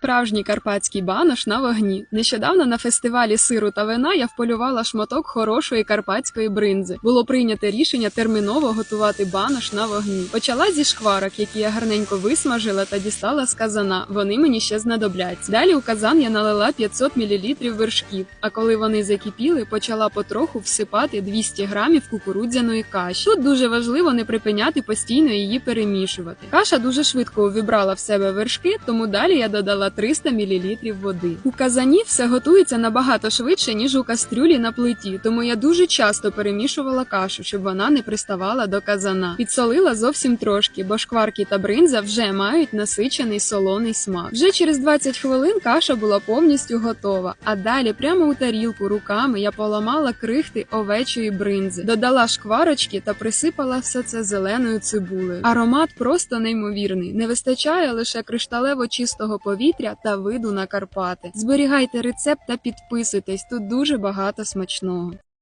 Справжній карпатський банош на вогні. Нещодавно на фестивалі сиру та вина я вполювала шматок хорошої карпатської бринзи. Було прийнято рішення терміново готувати банош на вогні. Почала зі шкварок, які я гарненько висмажила та дістала з казана. Вони мені ще знадобляться. Далі у казан я налила 500 мл вершків. А коли вони закипіли, почала потроху всипати 200 грамів кукурудзяної каші. Тут дуже важливо не припиняти постійно її перемішувати. Каша дуже швидко увібрала в себе вершки, тому далі я додала 300 мл води. У казані все готується набагато швидше, ніж у кастрюлі на плиті, тому я дуже часто перемішувала кашу, щоб вона не приставала до казана. Підсолила зовсім трошки, бо шкварки та бринза вже мають насичений солоний смак. Вже через 20 хвилин каша була повністю готова. А далі, прямо у тарілку руками, я поламала крихти овечої бринзи, додала шкварочки та присипала все це зеленою цибулею. Аромат просто неймовірний. Не вистачає лише кришталево чистого повітря та виду на Карпати. Зберігайте рецепт та підписуйтесь. Тут дуже багато смачного.